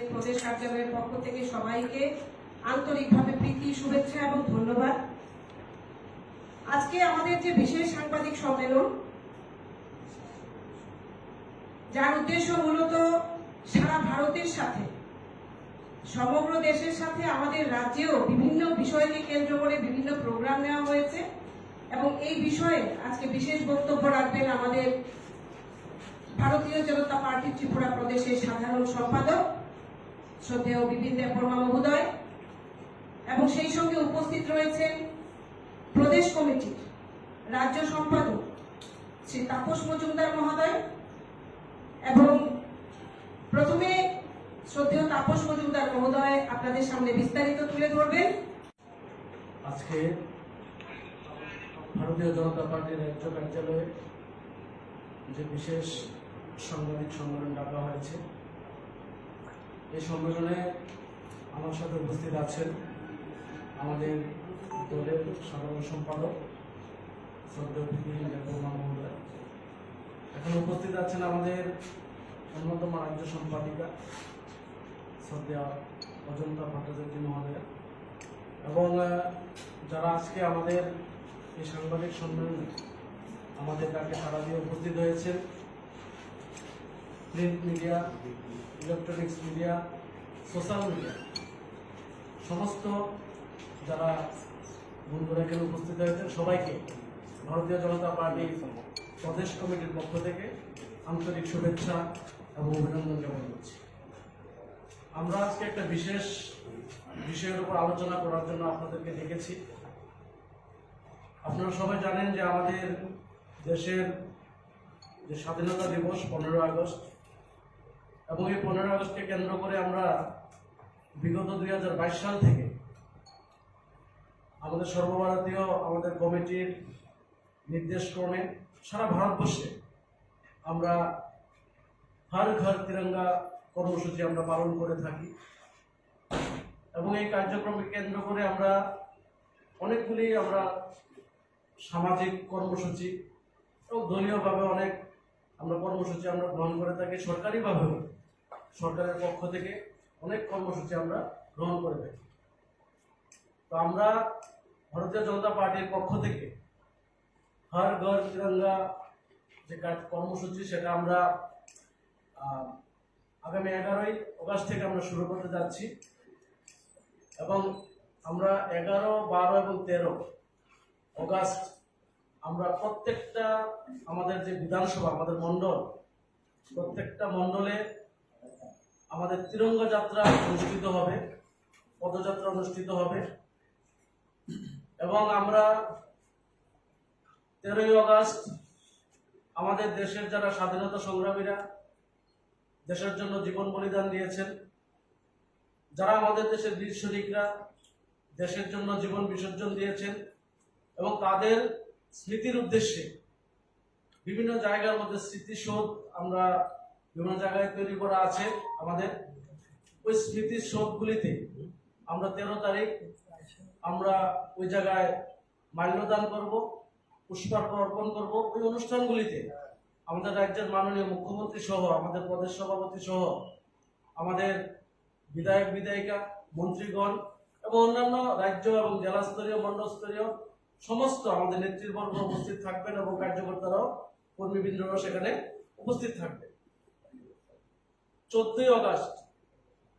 আমাদের প্রদেশ কার্যালয়ের পক্ষ থেকে সবাইকে আন্তরিকভাবে প্রীতি, শুভেচ্ছা এবং ধন্যবাদ। আজকে আমাদের যে বিশেষ সাংবাদিক সম্মেলন, যার উদ্দেশ্য মূলত সারা ভারতের সাথে, সমগ্র দেশের সাথে, আমাদের রাজ্যেও বিভিন্ন বিষয়কে কেন্দ্র করে বিভিন্ন প্রোগ্রাম নেওয়া হয়েছে এবং এই বিষয়ে আজকে বিশেষ বক্তব্য রাখবেন আমাদের ভারতীয় জনতা পার্টি ত্রিপুরা প্রদেশের সাধারণ সম্পাদক শ্রদ্ধেয় বিপিন দেববর্মা মহোদয় এবং সেই সঙ্গে উপস্থিত রয়েছেন প্রদেশ কমিটির রাজ্য সম্পাদক শ্রী তাপস মজুমদার মহোদয় এবং প্রথমে শ্রদ্ধেয় তাপস মজুমদার মহোদয় আপনাদের সামনে বিস্তারিত তুলে ধরবেন। আজকে ভারতীয় জনতা পার্টির রাজ্য কার্যালয়ে যে বিশেষ সাংবাদিক সম্মেলন ডাকা হয়েছে এই সম্মেলনে আমার সাথে উপস্থিত আছেন আমাদের দলের সাধারণ সম্পাদক মহোদয়। এখন উপস্থিত আছেন আমাদের অন্যতম রাজ্য সম্পাদিকা, শ্রদ্ধেয় অজন্তা ভট্টাচার্য মহোদয়। এবং যারা আজকে আমাদের এই সাংবাদিক সম্মেলনে আমাদের ডাকে সারা দিয়ে উপস্থিত হয়েছেন print media electronics media social media সমস্ত যারা বন্ধুরা এখানে উপস্থিত হয়েছেন, সবাইকে ভারতীয় জনতা পার্টির প্রদেশ কমিটির পক্ষ থেকে আন্তরিক শুভেচ্ছা এবং অভিনন্দন জ্ঞাপন করছি। আমরা আজকে একটা বিশেষ বিষয়ের উপর আলোচনা করার জন্য আপনাদেরকে ডেকেছি আপনারা সবাই জানেন যে আমাদের দেশের যে স্বাধীনতা দিবস পনেরো আগস্ট এবং এই পনেরো আগস্টকে কেন্দ্র করে আমরা বিগত দুই হাজার বাইশ সাল থেকে আমাদের সর্বভারতীয় আমাদের কমিটির নির্দেশক্রমে সারা ভারতবর্ষে আমরা হর ঘর তিরঙ্গা কর্মসূচি আমরা পালন করে থাকি এবং এই কার্যক্রমকে কেন্দ্র করে আমরা অনেকগুলি আমরা সামাজিক কর্মসূচি এবং দলীয়ভাবে অনেক আমরা কর্মসূচি আমরা গ্রহণ করে থাকি, সরকারিভাবেও। সরকারের পক্ষ থেকে অনেক কর্মসূচি আমরা গ্রহণ করে থাকি। তো আমরা ভারতীয় জনতা পার্টির পক্ষ থেকে হর ঘর তিরঙ্গা যে কর্মসূচি সেটা আমরা আগামী এগারোই অগাস্ট থেকে আমরা শুরু করতে যাচ্ছি। এবং আমরা এগারো, বারো এবং তেরো অগাস্ট আমরা প্রত্যেকটা আমাদের যে বিধানসভা, আমাদের মণ্ডল, প্রত্যেকটা মণ্ডলে আমাদের তিরঙ্গা যাত্রা অনুষ্ঠিত হবে, পদযাত্রা অনুষ্ঠিত হবে। এবং আমরা তেরোই অগাস্ট আমাদের দেশের যারা স্বাধীনতা সংগ্রামীরা, দেশের জন্য জীবন বলিদান দিয়েছেন, যারা আমাদের দেশের বীর সৈনিকরা, দেশের জন্য জীবন বিসর্জন দিয়েছেন এবং তাদের স্মৃতির উদ্দেশ্যে বিভিন্ন জায়গার মধ্যে স্মৃতিসৌধ আমরা বিভিন্ন জায়গায় তৈরি করা আছে আমাদের। ওই স্মৃতিসৌধগুলিতে আমরা তেরো তারিখ আমরা ওই জায়গায় মাল্যদান করব পুষ্পার্ঘ অর্পণ করব। ওই অনুষ্ঠানগুলিতে আমাদের রাজ্যের মাননীয় মুখ্যমন্ত্রী সহ, আমাদের প্রদেশ সভাপতি সহ, আমাদের বিধায়ক, বিধায়িকা, মন্ত্রীগণ এবং অন্যান্য রাজ্য এবং জেলা স্তরীয় সমস্ত আমাদের নেতৃবর্গ উপস্থিত থাকবেন এবং কার্যকর্তারাও, কর্মীবৃন্দরাও সেখানে উপস্থিত থাকবে চোদ্দই আগস্ট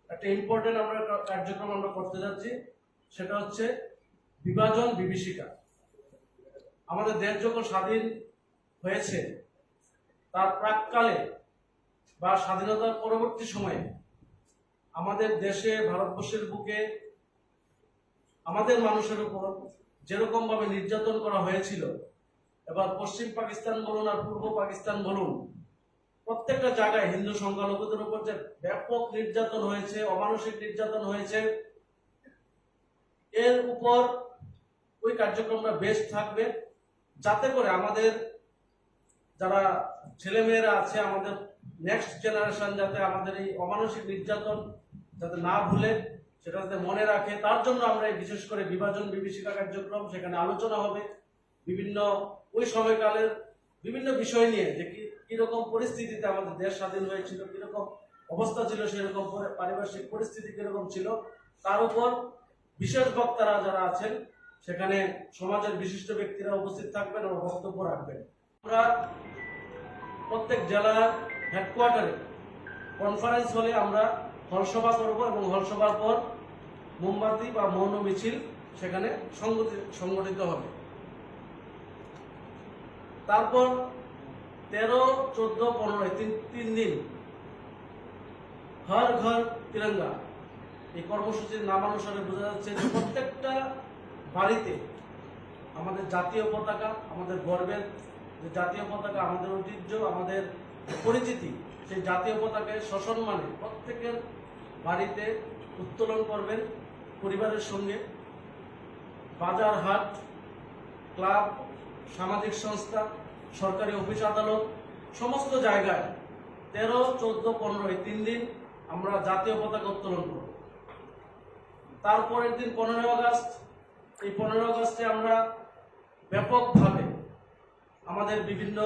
একটা ইম্পর্টেন্ট আমরা কার্যক্রম আমরা করতে যাচ্ছি, সেটা হচ্ছে বিভাজন বিভীষিকা। আমাদের দেশ যখন স্বাধীন হয়েছে, তার প্রাককালে বা স্বাধীনতার পরবর্তী সময়ে আমাদের দেশে, ভারতবর্ষের বুকে আমাদের মানুষের উপর যেরকম ভাবে নির্যাতন করা হয়েছিল, এবার পশ্চিম পাকিস্তান বলুন আর পূর্ব পাকিস্তান বলুন প্রত্যেকটা জায়গায় হিন্দু সংখ্যালঘুদের উপর যে ব্যাপক নির্যাতন হয়েছে, অমানসিক নির্যাতন হয়েছে, এর উপর ওই কার্যক্রমটা বেস্ট থাকবে। যাতে করে আমাদের যারা ছেলেমেয়েরা আছে, আমাদের নেক্সট জেনারেশন যাতে আমাদের এই অমানসিক নির্যাতন যাতে না ভুলে, সেটা যাতে মনে রাখে, তার জন্য আমরা বিশেষ করে বিভাজন বিভীষিকা কার্যক্রম, সেখানে আলোচনা হবে। বিভিন্ন ওই সময়কালের বিভিন্ন বিষয় নিয়ে যে কি কীরকম পরিস্থিতিতে আমাদের দেশ স্বাধীন হয়েছিল, কীরকম অবস্থা ছিল, সেরকম পারিপার্শ্বিক পরিস্থিতি কীরকম ছিল, তার উপর বিশেষ বক্তারা যারা আছেন, সেখানে সমাজের বিশিষ্ট ব্যক্তিরা উপস্থিত থাকবেন এবং বক্তব্য রাখবেন। আমরা প্রত্যেক জেলার হেডকোয়ার্টারে কনফারেন্স হলে আমরা হলসভা করব এবং হলসভার পর মোমবাতি বা মৌন মিছিল সেখানে সংগঠি- সংগঠিত হবে। তারপর তেরো, চোদ্দ, পনেরো তিন তিন দিন। হর ঘর, তিরঙ্গা। এই কর্মসূচির নামানুসারে বোঝা যাচ্ছে যে প্রত্যেকটা বাড়িতে আমাদের জাতীয় পতাকা, আমাদের গর্বের যে জাতীয় পতাকা, আমাদের ঐতিহ্য, আমাদের পরিচিতি, সেই জাতীয় পতাকায় সসম্মানে প্রত্যেকের বাড়িতে উত্তোলন করবেন পরিবারের সঙ্গে। বাজার হাট, ক্লাব, সামাজিক সংস্থা সরকারি অফিস আদালত, সমস্ত জায়গায় তেরো, চোদ্দ, পনেরো, এই তিন দিন আমরা জাতীয় পতাকা উত্তোলন করব। তারপরের দিন পনেরোই আগস্ট, এই পনেরোই আগস্টে আমরা ব্যাপকভাবে আমাদের বিভিন্ন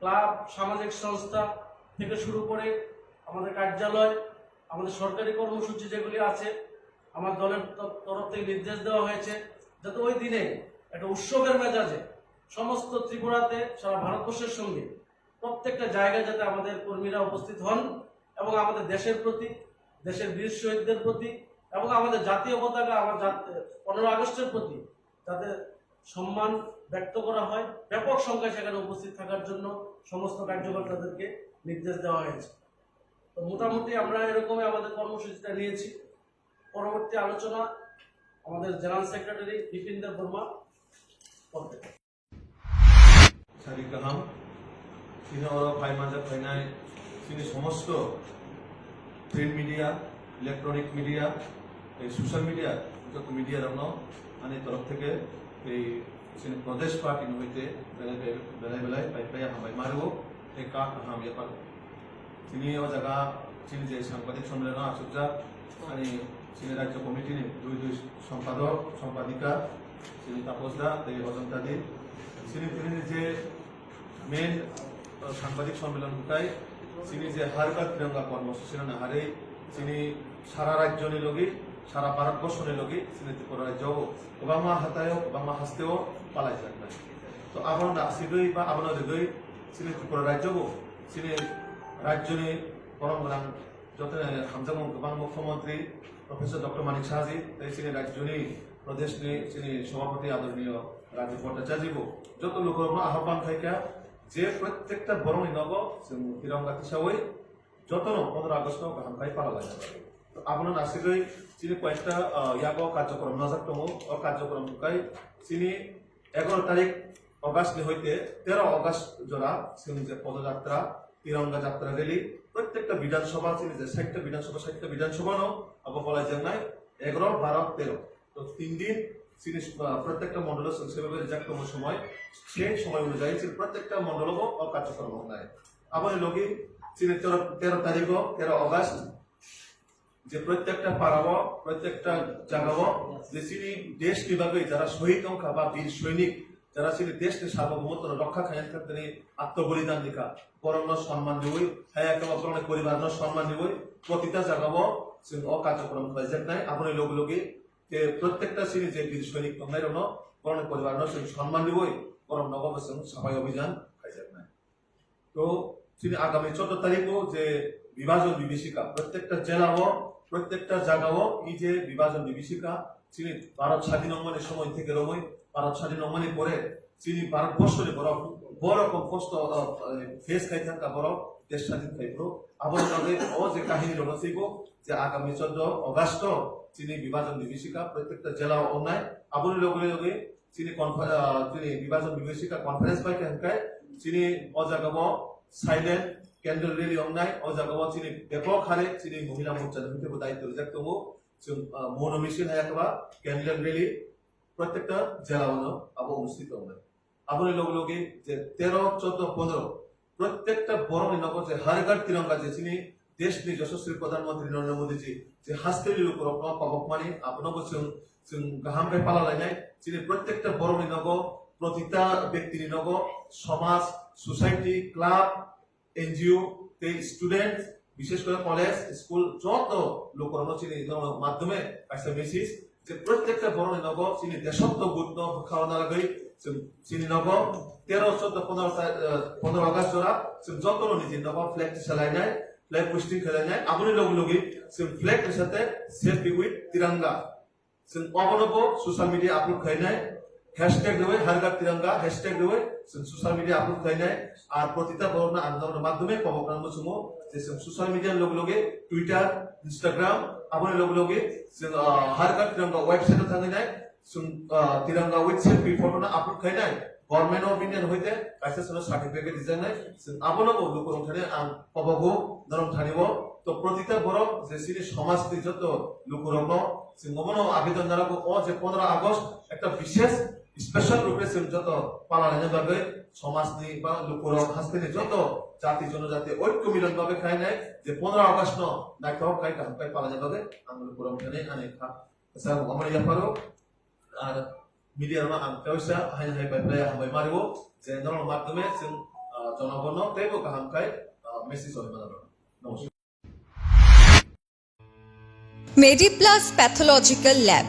ক্লাব, সামাজিক সংস্থা থেকে শুরু করে আমাদের কার্যালয়, আমাদের সরকারি কর্মসূচি যেগুলি আছে, আমার দলের তরফ থেকে নির্দেশ দেওয়া হয়েছে, যাতে ওই দিনে একটা উৎসবের মেজাজে সমস্ত ত্রিপুরাতে, সারা ভারতবর্ষের সঙ্গে প্রত্যেকটা জায়গায় যাতে আমাদের কর্মীরা উপস্থিত হন এবং আমাদের দেশের প্রতি, দেশের বীর শহীদদের প্রতি এবং আমাদের জাতীয় পতাকা আমার পনেরো আগস্টের প্রতি যাতে সম্মান ব্যক্ত করা হয়, ব্যাপক সংখ্যায় সেখানে উপস্থিত থাকার জন্য সমস্ত কার্যকর্তাদেরকে নির্দেশ দেওয়া হয়েছে। তো মোটামুটি আমরা এরকমই আমাদের কর্মসূচিটা নিয়েছি। পরবর্তী আলোচনা আমাদের জেনারেল সেক্রেটারি বিপিনদের বর্মা করবেন। সাদিক কাহাম তিনি ওরা ফাইভ মাঝে ফাইনায় তিনি সমস্ত প্রিন্ট মিডিয়া ইলেকট্রনিক মিডিয়া এই সোশ্যাল মিডিয়া যত মিডিয়া রঙ মানে তরফ থেকে এই তিনি প্রদেশ পার্টি হইতে বেলায় বেলায় পাই পাই হামাই মারব, এই কা হাম ইয়ে পারব। তিনি ও জায়গা তিনি যে সাংবাদিক সম্মেলন আচর্যা মানে তিনি রাজ্য কমিটির দুই দুই সম্পাদক, সম্পাদিকা তিনি তাপস দা এই অজন্তা দি তিনি তিনি যে মেন সাংবাদিক সম্মেলন গোটাই তিনি যে হারকার তিরঙ্গা কর্মসূচি না হারে তিনি সারা রাজ্য নিলগি সারা ভারতবর্ষ নিলগি তিনি ত্রিপুরা রাজ্য ওবামা হাতায় ওবামা হাসতেও পালাই থাকবে তো আমার আসিদই বা আমার হৃদয় তিনি ত্রিপুরা রাজ্য তিনি রাজ্যনি পরমগ্রাম যত হামজামু গোবাং মুখ্যমন্ত্রী প্রফেসর ডক্টর মানিক সাহাজি তাই তিনি রাজ্যনি, প্রদেশনি তিনি সভাপতি আদরণীয় রাজীব ভট্টাচার্য যত লোকের আহ্বান থাকে যে প্রত্যেকটা বরং নব তিরঙ্গা হিসাবে যতন পনেরো আগস্ট পাই পালা লাগে তো আপনার আসলে তিনি কয়েকটা ইয়াব কার্যক্রম নজর দङ ও কার্যক্রম তিনি এগারো তারিখ অগাস্ট হইতে তেরো অগাস্ট জোড়া তিনি যে পদযাত্রা, তিরঙ্গা যাত্রা রেলি প্রত্যেকটা বিধানসভা তিনি যে ষাটটা বিধানসভা ষাটটা বিধানসভা নো আবার বলা যায় নাই এগারো, বারো, তেরো। তো তিন দিন আহ, প্রত্যেকটা মন্ডল সেভাবে করার সময় সেই সময় অনুযায়ী প্রত্যেকটা মন্ডল কার্যক্রম নাই আবার লগি তিনি তেরো তেরো তারিখ তেরো অগাস্ট যে প্রত্যেকটা পাড়াব প্রত্যেকটা জাগাব যে তিনি দেশ কীভাবে যারা শহীদ সংখ্যা বা বীর সৈনিক যারা ছিল দেশকে সার্বভৌমত্ব রক্ষা খাইন ক্ষেত্রে আত্মবলিদান দিকা। পরম সম্মান দিবই হ্যাঁ একেবারে পরিবার সম্মান দিবই প্রতিটা জাগাব ও কার্যক্রম বাজেট নাই আপনি লোক লোকে যে প্রত্যেকটা সিরিজে বীর সৈনিক তন্দায় রন পরম পরিবার সম্মান দিবই পরম সঙ্গে সবাই অভিযান খাইছেন নাই তো তিনি আগামী চোদ্দ তারিখও যে বিভাজন বিভীষিকা, প্রত্যেকটা জেলা হোক প্রত্যেকটা জায়গাও এই যে বিভাজন বিভীষিকা, তিনি ভারত স্বাধীন অঙ্গনের সময় থেকে রময় ভারত স্বাধীন অঙ্গনে পরে তিনি ভারতবর্ষের বড় বড় রকম কষ্ট ফেস খাই থাকা বড় দেশ স্বাধীন খাইব। আবার ও যে কাহিনী রচিব যে আগামী চোদ্দ অগাস্ট তিনি বিভাজন বিভীষিকা, প্রত্যেকটা জেলা অন্যায়। আবুল লগে লগে তিনি তিনি বিভাজন বিভীষিকা কনফারেন্স পাইকে হেনকায় তিনি অজাগাব সাইলেন্ট ক্যান্ডেল রেলি অন্যায়, অজাগাব তিনি ব্যাপক হারে তিনি মহিলা মোর্চা ধরতে দায়িত্ব রিজার্ভ তবু মৌন মিছিল হায়াকবা ক্যান্ডেল রেলি প্রত্যেকটা জেলা হলো আবু অনুষ্ঠিত হবে। આપણે લોકો যে જે તેર ચૌદ પંદર প্রত্যেকটা বড় নগর যে হারগার তিরঙ্গা যে যিনি দেশ নি যশস্বী প্রধানমন্ত্রী নরেন্দ্র মোদীজি, যে হাস্তেলি লোক পাবক মানে আপনার বছর গাহামে পালা নাই, যিনি প্রত্যেকটা বড় নগ প্রতিটা ব্যক্তি নগ সমাজ, সোসাইটি, ক্লাব, এনজিও তেই স্টুডেন্ট, বিশেষ করে কলেজ, স্কুল, যত লোক মাধ্যমে একটা মেসেজ যে প্রত্যেকটা বড় নব চিনি দেশত্ব গুণ খাওয়ানো লাগে চিনি নব তেরো, চোদ্দ, পনেরো আগস্ট জোড়া যত নিজে নব ফ্ল্যাগ চালাই নাই ফ্ল্যাগ পুষ্টি খেলাই নাই আপনি লগ লগি ফ্ল্যাগ সাথে সেলফি উইথ তিরঙ্গা। অবনব সোশ্যাল মিডিয়া আপলোড খাই নাই হ্যাশট্যাগ দেবে হারগার তিরঙ্গা হ্যাশট্যাগ দেবে সোশ্যাল মিডিয়া আপলোড খাই নাই আর প্রতিটা বর্ণ আন্দোলনের মাধ্যমে কমকান সুমো যে সোশ্যাল মিডিয়ার লগে লগে টুইটার ইনস্টাগ্রাম આપણે લોકો લોગે હરકત તિરંગા ওয়েবসাইটে থাকে যায় তিরঙ্গা উইথ সেলফি ফটোটা আপলোড খাই নাই গভর্নমেন্ট অফ ইন্ডিয়ান হইতে কাইসেসনের সার্টিফিকেট দিছে নাই আপনার লোক অনুঠানে পাবগ ধরম থানিব তো প্রতিটা বড় যে সিরি সমাজ যত লোকরগ্ন সিংহমন আবেদন জানাব ও যে পনেরো আগস্ট একটা বিশেষ স্পেশাল রূপে যত পালনের ভাবে সমাজনি বা লোকরং হাস্তিনি যত জাতি, জনজাতি ঐক্য মিলন ভাবে খাই নাই, যে পনেরো আগস্ট ন নাইকাও খাই কাম খাই পালনের ভাবে আমি লোকরং খানে আনে খা। আমার পারো, আর মিডিয়ার মা হাই হাই, বাই বাই মারিবো, যে নরম মাধ্যমে जों জনগণ তেবো কাহাম খাই মেসেজ হয় মানে নমস্কার। Mediplus pathological lab.